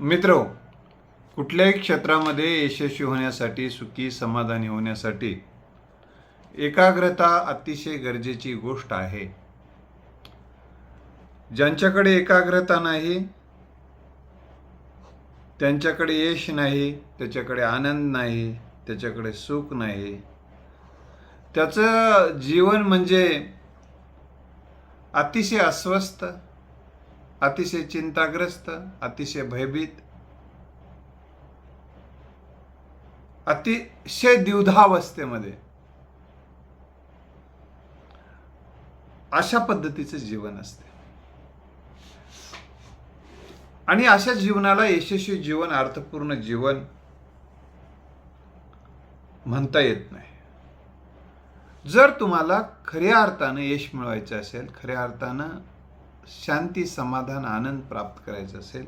मित्र कुठल्याही क्षेत्रामध्ये यशस्वी होण्यासाठी सुखी समाधानी होण्यासाठी एकाग्रता अतिशय गरजेची गोष्ट आहे. ज्यांच्याकडे एकाग्रता नाही त्यांच्याकडे यश नाही त्याच्याकडे आनंद नाही त्याच्याकडे सुख नाही त्याचं जीवन म्हणजे अतिशय अस्वस्थ अतिशय चिंताग्रस्त अतिशय भयभीत अतिशय द्विधावस्थेमध्ये अशा पद्धतीचं जीवन असते. आणि अशा जीवनाला यशस्वी जीवन अर्थपूर्ण जीवन म्हणता येत नाही. जर तुम्हाला खऱ्या अर्थानं यश मिळवायचं असेल खऱ्या अर्थानं शांती समाधान आनंद प्राप्त करायचा असेल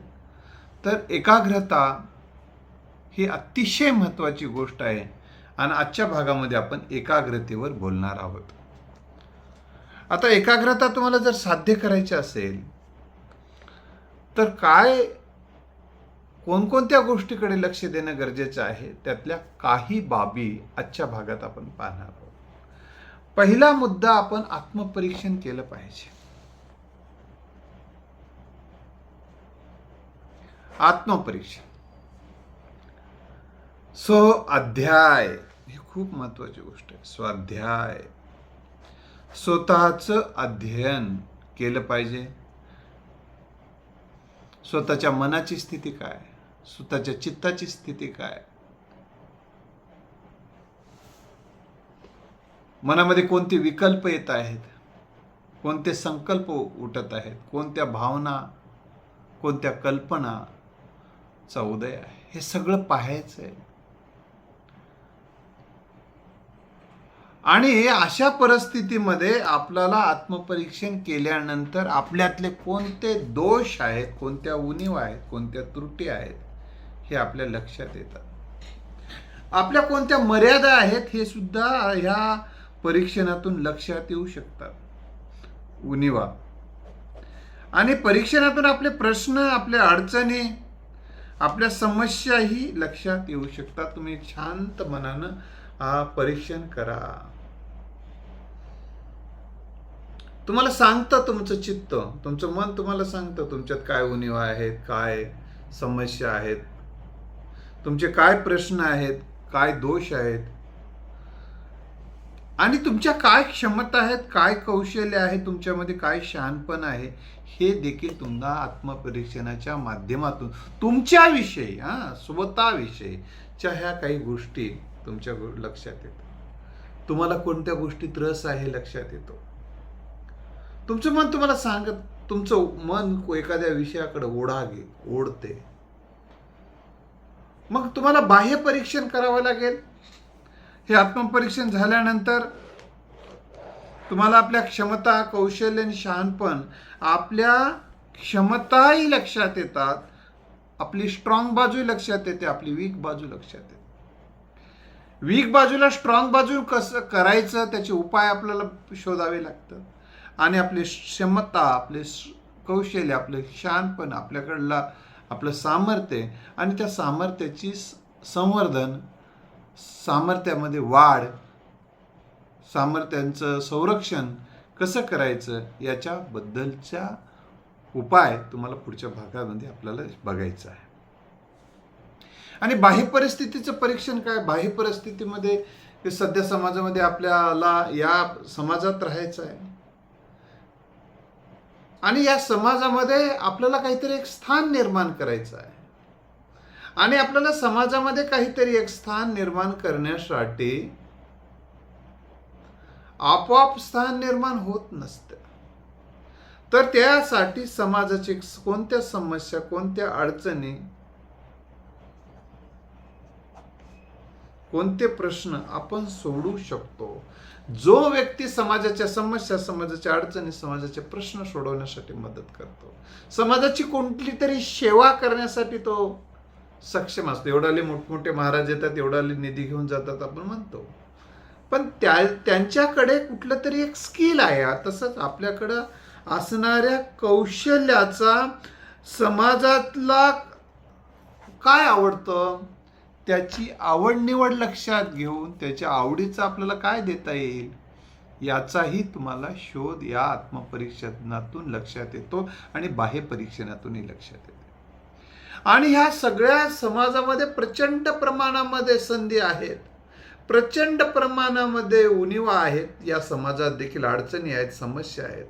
तर एकाग्रता ही अतिशय महत्त्वाची गोष्ट आहे आणि आजच्या भागामध्ये आपण एकाग्रतेवर बोलणार आहोत. आता एकाग्रता तुम्हाला जर साध्य करायची असेल तर काय कोणकोणत्या गोष्टीकडे लक्ष देणं गरजेचं आहे त्यातल्या काही बाबी आजच्या भागात आपण पाहणार आहोत. पहिला मुद्दा आपण आत्मपरीक्षण केलं पाहिजे. आत्मपरीक्षण स्व अध्याय ही खूप महत्वाची गोष्ट आहे. स्वाध्याय स्वतःचं अध्ययन केलं पाहिजे. स्वतःच्या मनाची स्थिती काय? स्वतःच्या चित्ताची स्थिती काय? मनामध्ये कोणते विकल्प येत आहेत? कोणते संकल्प उठत आहेत? कोणत्या भावना कोणत्या कल्पना चा उदय आहे. हे सगळं पाहायचं आहे आणि अशा परिस्थितीमध्ये आपल्याला आत्मपरीक्षण केल्यानंतर आपल्यातले कोणते दोष आहेत कोणत्या उणीव आहेत कोणत्या त्रुटी आहेत हे आपल्या लक्षात येतात. आपल्या कोणत्या मर्यादा आहेत हे सुद्धा ह्या परीक्षणातून लक्षात येऊ शकतात. उणीवा. आणि परीक्षणातून आपले प्रश्न आपल्या अडचणी आपल्या समस्याही लक्षात येऊ शकतात. तुम्ही शांत मनानं हा परीक्षण करा. तुम्हाला सांगतं तुमचं चित्त. तुमचं मन तुम्हाला सांगतं तुमच्यात काय उणीवा आहेत काय समस्या आहेत. तुमचे काय प्रश्न आहेत काय दोष आहेत. आणि तुमच्या काय क्षमता आहेत काय कौशल्य आहे तुमच्यामध्ये काय शहाणपण आहे हे देखील तुम्हाला आत्मपरीक्षणाच्या माध्यमातून तुमच्याविषयी हा स्वतःविषयीच्या ह्या काही गोष्टी तुमच्या लक्षात येतात. तुम्हाला कोणत्या गोष्टीत रस आहे लक्षात येतो. तुमचं मन तुम्हाला सांगत तुमचं मन एखाद्या विषयाकडे ओढा घे ओढते. मग तुम्हाला बाह्य परीक्षण करावं लागेल. हे आत्मपरीक्षण झाल्यानंतर तुम्हाला आपल्या क्षमता कौशल्य आणि शहाणपण आपल्या क्षमताही लक्षात येतात. आपली स्ट्रॉंग बाजू लक्षात येते आपली वीक बाजू लक्षात येते. वीक बाजूला स्ट्रॉंग बाजू कसं करायचं त्याचे उपाय आपल्याला शोधावे लागतात. आणि आपली क्षमता आपले कौशल्य आपले शहाणपण आपल्याकडला आपलं सामर्थ्य आणि त्या सामर्थ्याची संवर्धन सामर्थ्यामध्ये वाढ सामर्थ्यांचं संरक्षण कसं करायचं याच्याबद्दलचा उपाय तुम्हाला पुढच्या भागामध्ये आपल्याला बघायचा आहे. आणि बाह्य परिस्थितीचं परीक्षण काय? बाह्य परिस्थितीमध्ये हे सध्या समाजामध्ये आपल्याला या समाजात राहायचं आहे. आणि या समाजामध्ये आपल्याला काहीतरी एक स्थान निर्माण करायचं आहे. आणि आपल्याला समाजामध्ये काहीतरी एक स्थान निर्माण करण्यासाठी आपोआप स्थान निर्माण होत नसतं. तर त्यासाठी समाजाची कोणत्या समस्या कोणत्या अडचणी कोणते प्रश्न आपण सोडू शकतो? जो व्यक्ती समाजाच्या समस्या समाजाच्या अडचणी समाजाचे प्रश्न सोडवण्यासाठी मदत करतो. समाजाची कोणती तरी सेवा करण्यासाठी तो सक्षम असतो. एवढाले मोठमोठे महाराज येतात एवढाले निधी घेऊन जातात आपण म्हणतो. पण त्या त्यांच्याकडे कुठलं तरी एक स्किल आहे. तसंच आपल्याकडं असणाऱ्या कौशल्याचा समाजातला काय आवडतं? त्याची आवड निवड लक्षात घेऊन त्याच्या आवडीचं आपल्याला काय देता येईल? याचाही तुम्हाला शोध या आत्मपरीक्षणातून लक्षात येतो आणि बाह्य परीक्षणातूनही लक्षात येतो. आणि ह्या सगळ्या समाजामध्ये प्रचंड प्रमाणामध्ये संधी आहेत. प्रचंड प्रमाणामध्ये उणिवा आहेत. या समाजात देखील अडचणी आहेत समस्या आहेत.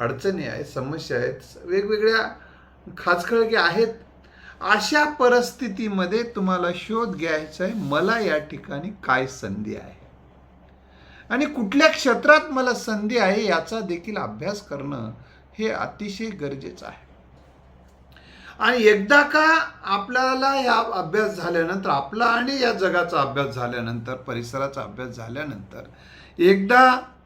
अडचणी आहेत समस्या आहेत. वेगवेगळ्या खाचखळगे आहेत. अशा परिस्थितीमध्ये तुम्हाला शोध घ्यायचा आहे मला या ठिकाणी काय संधी आहे? आणि कुठल्या क्षेत्रात मला संधी आहे याचा देखील अभ्यास करणं हे अतिशय गरजेचं आहे. आणि एकदा का आपल्याला या अभ्यास झाल्यानंतर आपला आणि या जगाचा अभ्यास झाल्यानंतर परिसराचा अभ्यास झाल्यानंतर एकदा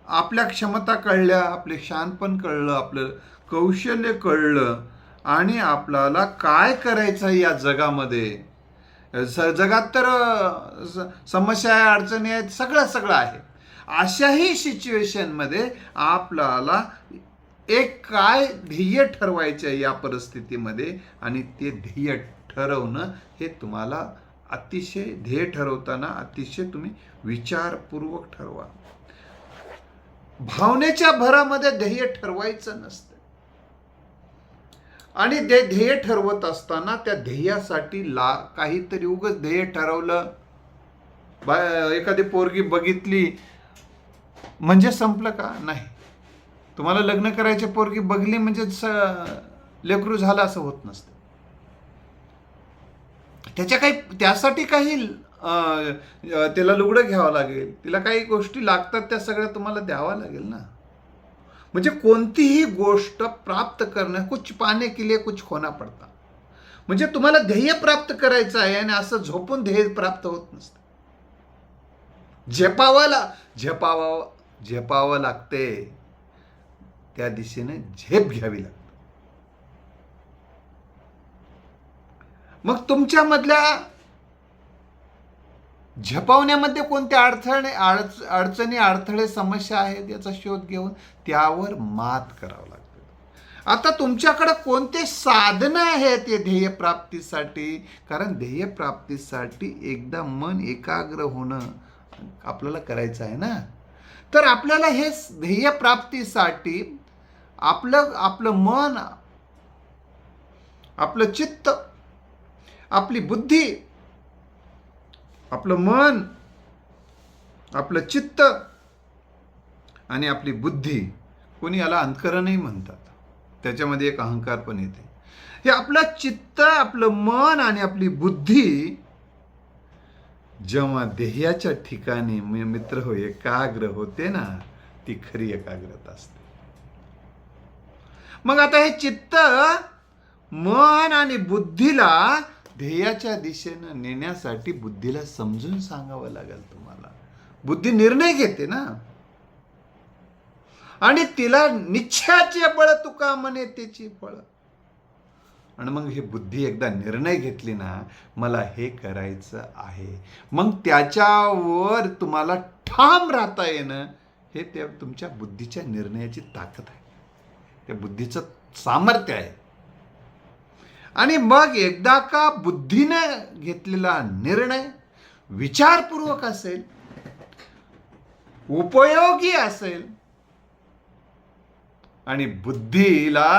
आपल्या क्षमता कळल्या आपले शानपण कळलं आपलं कौशल्य कळलं आणि आपल्याला काय करायचं आहे या जगामध्ये? स जगात तर समस्या आहे अडचणी आहेत सगळं सगळं आहे अशाही सिच्युएशनमध्ये आपल्याला एक काय ध्येय ठरवायचे आहे या परिस्थितीमध्ये आणि ते ध्येय ठरवणं हे तुम्हाला अतिशय ध्येय ठरवताना अतिशय तुम्ही विचारपूर्वक ठरवा. भावनेच्या भरामध्ये ध्येय ठरवायचं नसतं. आणि ते ध्येय ठरवत असताना त्या ध्येयासाठी ला काहीतरी उगच ध्येय ठरवलं. बा एखादी पोरगी बघितली म्हणजे संपलं का? नाही. तुम्हाला लग्न करायचे पोरगी बघली म्हणजे लेकरू झालं असं होत नसतं. त्याच्या काही त्यासाठी काही तिला लुगडं घ्यावं लागेल. तिला काही गोष्टी लागतात त्या सगळ्या तुम्हाला द्यावा लागेल ना. म्हणजे कोणतीही गोष्ट प्राप्त करणं कुछ पाने के लिए कुछ खोना पडता. म्हणजे तुम्हाला ध्येय प्राप्त करायचं आहे आणि असं झोपून ध्येय प्राप्त होत नसतं. झेपावाला झेपावा झेपावं लागते. त्या दिशेने झेप घ्यावी लागते. मग तुमच्यामधल्या झपावण्यामध्ये कोणत्या अडथळे अडच अडचणी अडथळे समस्या आहेत याचा शोध घेऊन त्यावर मात करावं लागतं. आता तुमच्याकडे कोणते साधनं आहेत या ध्येय प्राप्तीसाठी? कारण ध्येय प्राप्तीसाठी एकदा मन एकाग्र होणं आपल्याला करायचं आहे ना? तर आपल्याला हे ध्येय प्राप्तीसाठी आपलं आपलं मन आपलं चित्त आपली बुद्धी आपलं मन आपलं चित्त आणि आपली बुद्धी कोणी याला अंतकरणही म्हणतात. त्याच्यामध्ये एक अहंकार पण येते. हे आपलं चित्त आपलं मन आणि आपली बुद्धी जेव्हा ध्येयाच्या ठिकाणी मित्र हो एकाग्र होते ना ती खरी एकाग्रता असते. मग आता हे चित्त मन आणि बुद्धीला ध्येयाच्या दिशेनं नेण्यासाठी बुद्धीला समजून सांगावं लागेल तुम्हाला. बुद्धी निर्णय घेते ना. आणि तिला निश्चयाचे बळ तुका म्हणे त्याची फळ आणि मग हे बुद्धी एकदा निर्णय घेतली ना मला हे करायचं आहे. मग त्याच्यावर तुम्हाला ठाम राहता येणं हे त्या तुमच्या बुद्धीच्या निर्णयाची ताकद आहे. ते बुद्धीचं सामर्थ्य आहे. आणि मग एकदा का बुद्धीनं घेतलेला निर्णय विचारपूर्वक असेल उपयोगी असेल आणि बुद्धीला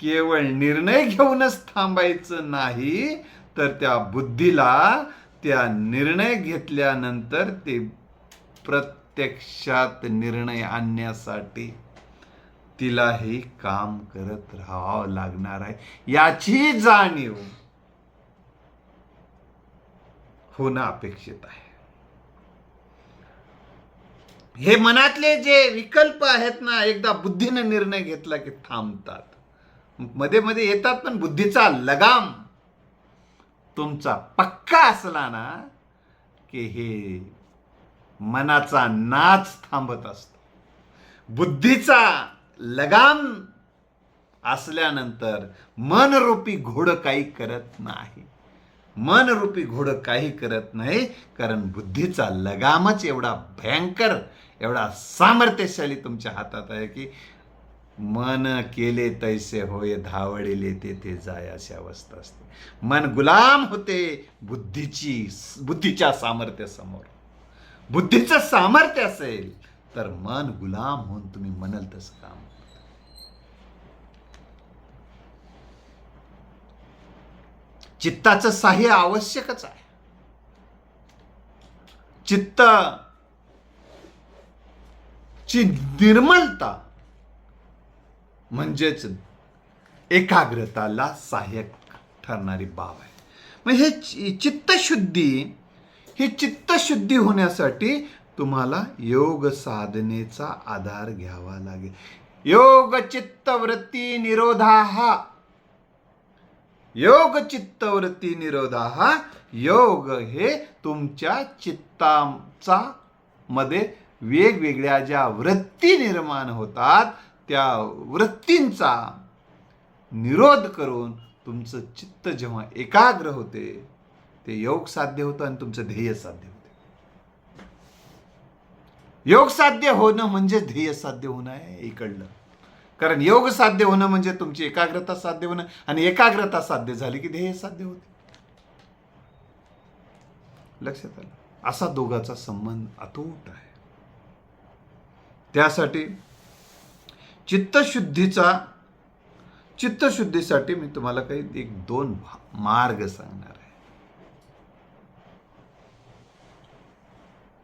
केवळ निर्णय घेऊनच थांबायचं नाही तर त्या बुद्धीला त्या निर्णय घेतल्यानंतर ते प्रत्यक्षात निर्णय आणण्यासाठी तिलाही काम करत राहावं लागणार आहे. याची जाणीव होणं अपेक्षित आहे. हे मनातले जे विकल्प आहेत ना एकदा बुद्धीनं निर्णय घेतला की थांबतात. मध्ये मध्ये येतात पण बुद्धीचा लगाम तुमचा पक्का असला ना की हे मनाचा नाच थांबत असतो. बुद्धीचा लगाम असल्यानंतर मनरूपी घोडं काही करत नाही. मनरूपी घोडं काही करत नाही कारण बुद्धीचा लगामच एवढा भयंकर एवढा सामर्थ्यशाली तुमच्या हातात आहे की मन केले तैसे होय धावडिले तेथे जाय अशी अवस्था असते. मन गुलाम होते बुद्धीची बुद्धीच्या सामर्थ्य समोर बुद्धीचं सामर्थ्य असेल तर मन गुलाम होऊन तुम्ही म्हणाल तसं काम चित्ताचं साह्य आवश्यकच आहे. चित्त ची निर्मलता म्हणजेच एकाग्रताला सहाय्यक ठरणारी बाब आहे. मग हे चि- चित्तशुद्धी ही चित्तशुद्धी होण्यासाठी तुम्हाला योग साधनेचा आधार घ्यावा लागेल. योग चित्तवृत्ती निरोधा हा योग चित्तवृत्ती निरोधा. हा योग हे तुमच्या चित्ताचा मध्ये वेगवेगळ्या ज्या वृत्ती निर्माण होतात त्या वृत्तींचा निरोध करून तुमचं चित्त जेव्हा एकाग्र होते ते योग साध्य होतं आणि तुमचं ध्येय साध्य होते. योग साध्य होणं म्हणजे ध्येय साध्य होणं आहे इकडलं. कारण योग साध्य होणं म्हणजे तुमची एकाग्रता साध्य होणं आणि एकाग्रता साध्य झाली की ध्येय साध्य होते. लक्षात आलं? असा दोघाचा संबंध अतूट आहे. त्यासाठी चित्तशुद्धीचा चित्तशुद्धीसाठी मी तुम्हाला काही एक दोन भा- मार्ग सांगणार आहे.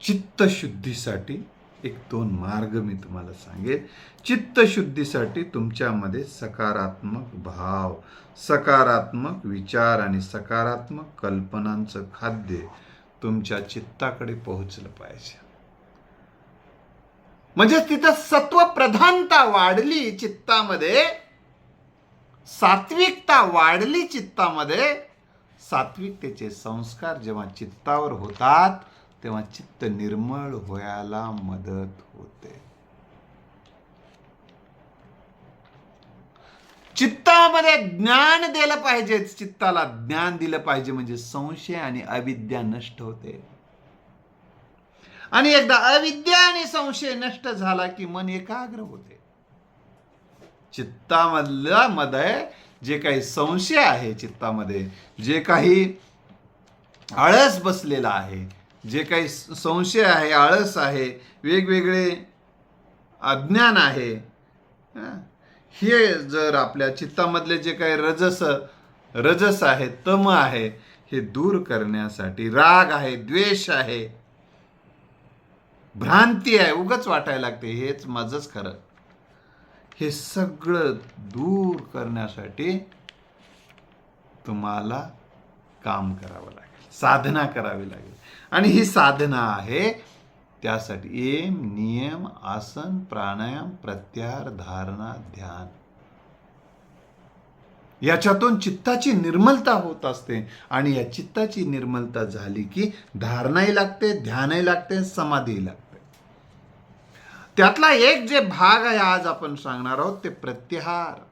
चित्तशुद्धीसाठी एक दोन मार्ग मी तुम्हाला सांगेन. चित्तशुद्धीसाठी तुमच्यामध्ये सकारात्मक भाव सकारात्मक विचार आणि सकारात्मक कल्पनांचं खाद्य तुमच्या चित्ताकडे पोहोचलं पाहिजे. म्हणजे तिथं सत्व प्रधानता वाढली चित्तामध्ये सात्विकता वाढली चित्तामध्ये सात्विकतेचे संस्कार जेव्हा चित्तावर होतात तेव्हा चित्त निर्मळ व्हायला मदत होते. चित्तामध्ये ज्ञान दिलं पाहिजे. चित्ताला ज्ञान दिलं पाहिजे म्हणजे संशय आणि अविद्या नष्ट होते. आणि एकदा अविद्या आणि संशय नष्ट झाला की मन एकाग्र होते. चित्तामधल्या मध्ये जे काही संशय आहे चित्तामध्ये जे काही आळस बसलेला आहे जे काही संशय आहे आळस आहे वेगवेगळे अज्ञान आहे हे? जर आपल्या चित्तामधले जे काही रजस रजस आहे तम आहे हे दूर करण्यासाठी राग आहे द्वेष आहे भ्रांती आहे उगच वाटायला लागते हेच माझंच खरं. हे सगळं दूर करण्यासाठी तुम्हाला काम करावं लागेल साधना करावी लागेल. आणि ही साधना आहे. त्यासाठी एम नियम आसन प्राणायाम प्रत्याहार धारणा ध्यान. याच्यातून चित्ताची निर्मलता होत असते आणि या चित्ताची निर्मलता झाली की धारणाही लागते ध्यानही लागते समाधीही लागते. त्यातला एक जे भाग आहे आज आपण सांगणार आहोत ते प्रत्याहार.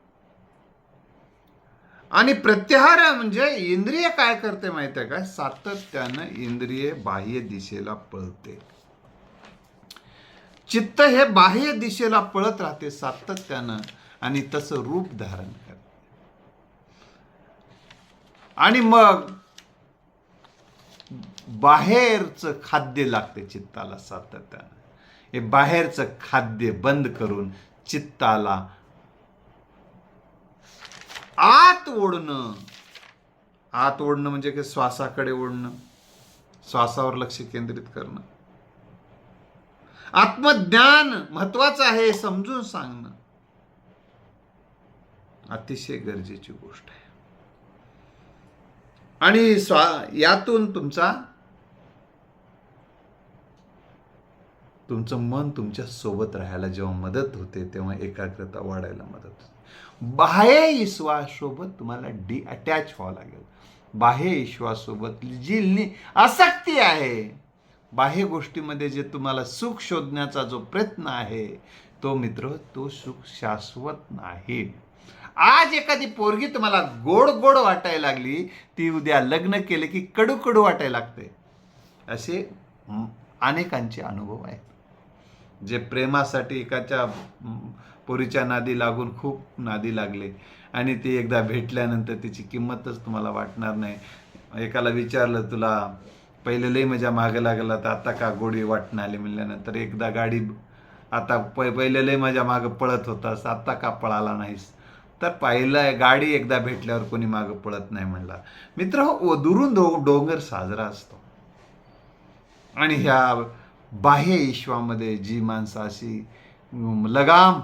आणि प्रत्याहार म्हणजे इंद्रिय काय करते माहिती आहे का? सातत्यानं इंद्रिय बाह्य दिशेला पळते. चित्त हे बाह्य दिशेला पळत राहते सातत्यानं आणि तसं रूप धारण करते. आणि मग बाहेरचं खाद्य लागते चित्ताला सातत्यानं. हे बाहेरचं खाद्य बंद करून चित्ताला आत ओढणं. आत ओढणं म्हणजे काय? श्वासाकडे ओढणं. श्वासावर लक्ष केंद्रित करणं. आत्मज्ञान महत्वाचं आहे समजून सांगणं. अतिशय गरजेची गोष्ट आहे. आणि स्वा यातून तुमचा तुमचं मन तुमच्यासोबत राहायला जेव्हा मदत होते तेव्हा एकाग्रता वाढायला मदत होते. बाह्य विश्वासोबत तुम्हाला डी अटॅच व्हावं लागेल. बाह्य ईश्वासोबत जी लि आसक्ती आहे बाह्य गोष्टीमध्ये जे तुम्हाला सुख शोधण्याचा जो प्रयत्न आहे तो मित्र तो सुख शाश्वत नाही. आज एखादी पोरगी तुम्हाला गोड गोड वाटायला लागली ती उद्या लग्न केले की कडू कडू वाटायला लागते. असे अनेकांचे अनुभव आहेत. जे प्रेमासाठी एकाच्या पोरीच्या नादी लागून खूप नादी लागले. आणि ती एकदा भेटल्यानंतर तिची किंमतच तुम्हाला वाटणार नाही. एकाला विचारलं तुला पहिले लई मजा मागे लागला तर आता का गोडी वाटणं आली? म्हणल्यानंतर एकदा गाडी आता प पहिले लई माझ्या मागं पळत होतास आता का पळाला नाहीस? तर पाहिलं गाडी एकदा भेटल्यावर कोणी मागं पळत नाही म्हणला. मित्र हो दुरून डो डोंगर साजरा असतो. आणि ह्या बाह्य विश्वामध्ये जी माणसं अशी लगाम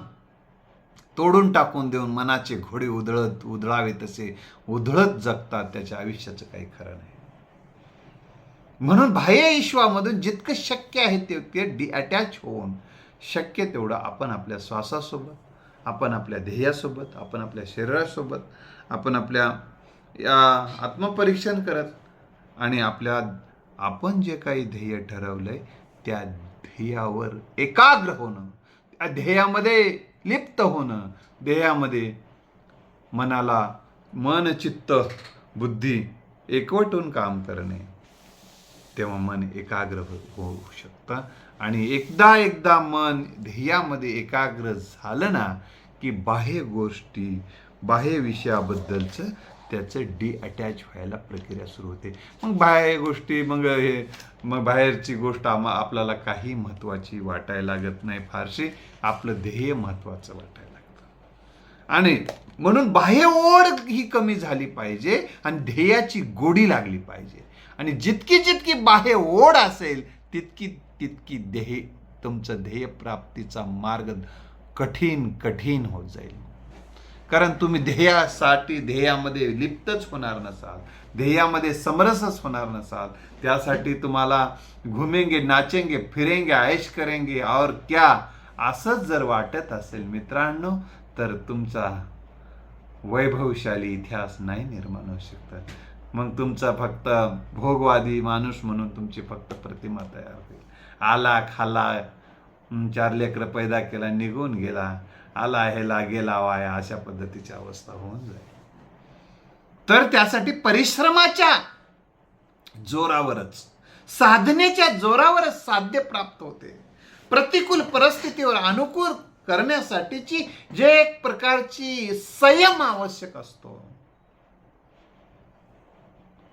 तोडून टाकून देऊन मनाचे घोडे उधळत उधळावे तसे उधळत जगतात त्याच्या आयुष्याचं काही खरं नाही. म्हणून बाह्य ईश्वामधून जितकं शक्य आहे ते डी अटॅच होऊन शक्य तेवढं आपण आपल्या श्वासासोबत आपण आपल्या ध्येयासोबत आपण आपल्या शरीरासोबत आपण आपल्या या आत्मपरीक्षण करत आणि आपल्या आपण जे काही ध्येय ठरवलंय त्या ध्येयावर एकाग्र होणं. त्या ध्येयामध्ये लिप्त होणं ध्येयामध्ये मनाला मन चित्त बुद्धी एकवटून काम करणे तेव्हा मन एकाग्र हो-, होऊ शकतं. आणि एकदा एकदा मन ध्येयामध्ये एकाग्र झालं ना की बाह्य गोष्टी बाह्य विषयाबद्दलचं त्याचं डी अटॅच व्हायला प्रक्रिया सुरू होते. मग बाह्य गोष्टी मग हे मग बाहेरची गोष्ट आम आपल्याला काही महत्त्वाची वाटायला लागत नाही फारशी. आपलं ध्येय महत्त्वाचं वाटायला लागतं. आणि म्हणून बाह्य ओढ ही कमी झाली पाहिजे आणि ध्येयाची गोडी लागली पाहिजे. आणि जितकी जितकी बाह्य ओढ असेल तितकी तितकी ध्येय तुमचं ध्येय प्राप्तीचा मार्ग कठीण कठीण होत जाईल. कारण तुम्ही ध्येयासाठी ध्येयामध्ये लिप्तच होणार नसाल ध्येयामध्ये समरसच होणार नसाल. त्यासाठी तुम्हाला घुमेंगे नाचेंगे फिरेंगे ऐश करेंगे और क्या? असंच जर वाटत असेल मित्रांनो तर तुमचा वैभवशाली इतिहास नाही निर्माण होऊ शकत. मग तुमचा फक्त भोगवादी माणूस म्हणून तुमची फक्त प्रतिमा तयार होईल. आला खाला चार लेकरं पैदा केला निघून गेला. आला हेला गेला वाया अशा पद्धतीची अवस्था होऊन जाईल. तर त्यासाठी परिश्रमाच्या जोरावरच साधनेच्या जोरावरच साध्य प्राप्त होते. प्रतिकूल परिस्थितीवर अनुकूल करण्यासाठीची जे एक प्रकारची संयम आवश्यक असतो.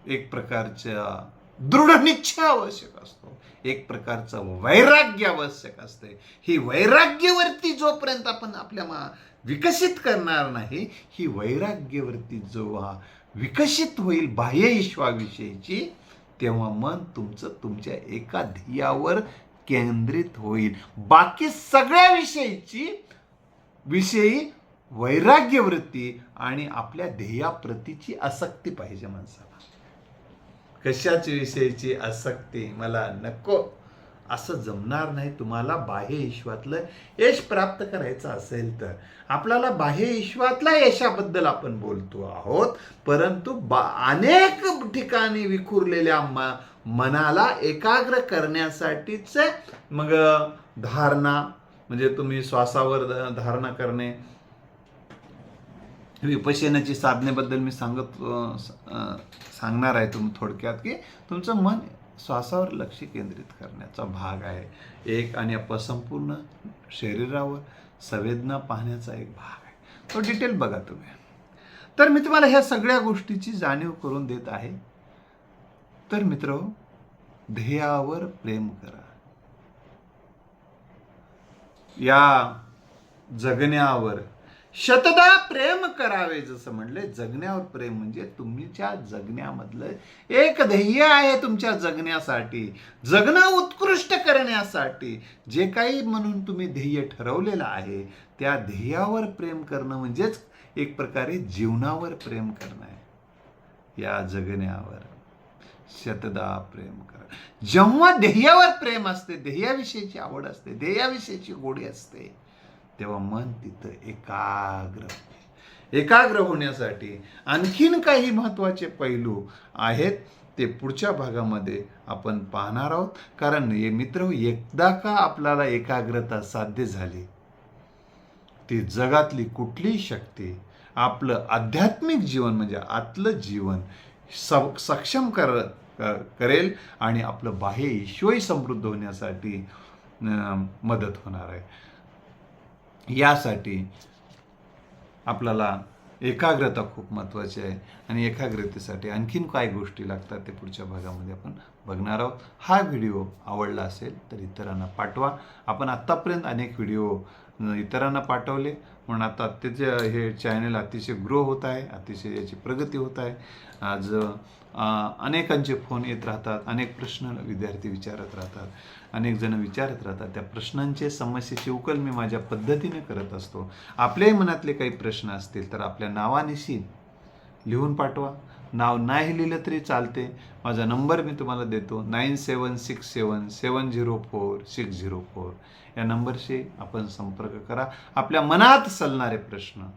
एक प्रकारच्या दृढ निश्चय आवश्यक असतो. एक प्रकारचं वैराग्य आवश्यक असते. ही वैराग्यवरती जोपर्यंत आपण आपल्या मा विकसित करणार नाही ही वैराग्यवरती जेव्हा विकसित होईल बाह्य ईश्वाविषयीची तेव्हा मन तुमचं तुमच्या एका ध्येयावर केंद्रित होईल. बाकी सगळ्या विषयीची विषयी वैराग्यवृत्ती आणि आपल्या ध्येयाप्रतीची आसक्ती पाहिजे माणसाला. कशाच विषयीची आसक्ती मला नको. असं जमणार नाही तुम्हाला बाह्य ईश्वातलं यश प्राप्त करायचं असेल तर. आपल्याला बाह्य ईश्वातल्या यशाबद्दल आपण बोलतो आहोत. परंतु बा अनेक ठिकाणी विखुरलेल्या म मनाला एकाग्र करण्यासाठीच मग धारणा म्हणजे तुम्ही श्वासावर धारणा करणे विपशनाची साधनेबद्दल मी सांगत स- सांगणार आहे तुम्ही थोडक्यात की तुमचं मन श्वासावर लक्ष केंद्रित करण्याचा भाग आहे. एक आणि अपसंपूर्ण शरीरावर संवेदना पाहण्याचा एक भाग आहे. तो डिटेल बघा तुम्ही. तर मी तुम्हाला ह्या सगळ्या गोष्टीची जाणीव करून देत आहे. तर मित्र ध्येयावर प्रेम करा. या जगण्यावर शतदा प्रेम करावे जसं म्हणले जगण्यावर प्रेम म्हणजे तुमच्या जगण्यामधलं एक ध्येय आहे तुमच्या जगण्यासाठी. जगणं उत्कृष्ट करण्यासाठी. जे काही म्हणून तुम्ही ध्येय ठरवलेलं आहे त्या ध्येयावर प्रेम करणं म्हणजेच एक प्रकारे जीवनावर प्रेम करणं आहे. या जगण्यावर शतदा प्रेम करा. जेव्हा ध्येयावर प्रेम असते ध्येयाविषयीची आवड असते ध्येयाविषयीची गोडी असते तेव्हा मन तिथं एकाग्र एकाग्र होण्यासाठी आणखीन काही महत्त्वाचे पैलू आहेत ते पुढच्या भागामध्ये आपण पाहणार आहोत. कारण हे मित्र एकदा का आपल्याला एकाग्रता साध्य झाली ती जगातली कुठलीही शक्ती आपलं आध्यात्मिक जीवन म्हणजे आतलं जीवन स सक्षम कर करेल आणि आपलं बाह्य ईश्वरी समृद्ध होण्यासाठी अं, मदत होणार आहे. यासाठी आपल्याला एकाग्रता खूप महत्त्वाची आहे आणि एकाग्रतेसाठी आणखीन काय गोष्टी लागतात ते पुढच्या भागामध्ये आपण बघणार आहोत. हा व्हिडिओ आवडला असेल तर इतरांना पाठवा. आपण आत्तापर्यंत अनेक व्हिडिओ इतरांना पाठवले. म्हणून आता त्याचे हे चॅनल अतिशय ग्रो होत आहे. अतिशय याची प्रगती होत आहे. आज अनेकांचे फोन येत राहतात. अनेक प्रश्न विद्यार्थी विचारत राहतात. अनेक जण विचारत राहतात. त्या प्रश्नांचे समस्येची उकल मी माझ्या पद्धतीने करत असतो. आपल्याही मनातले काही प्रश्न असतील तर आपल्या नावानिशी लिहून पाठवा. नाव नाही लिहिलं तरी चालते. माझा नंबर मी तुम्हाला देतो. Nine seven six seven seven zero four six zero four. या नंबरशी आपण संपर्क करा. आपल्या मनात चालणारे प्रश्न.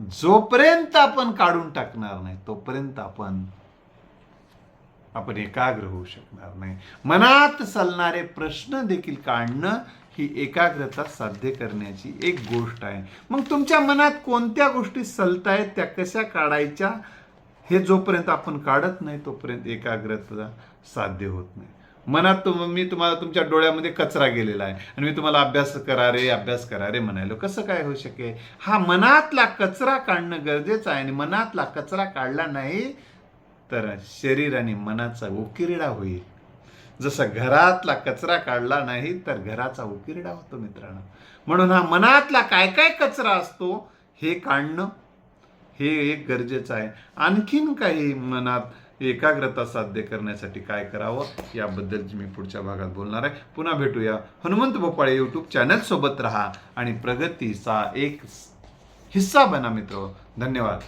जोपर्यंत आपण काढून टाकणार नाही तोपर्यंत आपण आपण एकाग्र होऊ शकणार नाही. मनात चालणारे प्रश्न देखील काढणं ही एकाग्रता साध्य करण्याची एक गोष्ट आहे. मग तुमच्या मनात कोणत्या गोष्टी आहेत त्या कशा काढायच्या हे जोपर्यंत आपण काढत नाही तोपर्यंत एकाग्रता साध्य होत नाही. मनात तुम मी तुम्हाला तुमच्या डोळ्यामध्ये कचरा गेलेला आहे आणि मी तुम्हाला अभ्यास करा रे अभ्यास करा रे म्हणायलो. कसं काय होऊ शकेल? हा मनातला कचरा काढणं गरजेचं आहे आणि मनातला कचरा काढला नाही तर शरीर आणि मनाचा उकिरडा होईल. जसं घरातला कचरा काढला नाही तर घराचा उकिरडा होतो मित्रांनो. म्हणून हा मनातला काय काय कचरा असतो हे काढणं हे एक गरजेचं आहे. आणखीन काही मनात एकाग्रता साध्य करण्यासाठी काय करावं याबद्दल मी पुढच्या भागात बोलणार आहे. पुन्हा भेटूया. हनुमंत भोपाळे यूट्यूब चॅनल सोबत राहा आणि प्रगतीचा एक हिस्सा बना मित्र. धन्यवाद.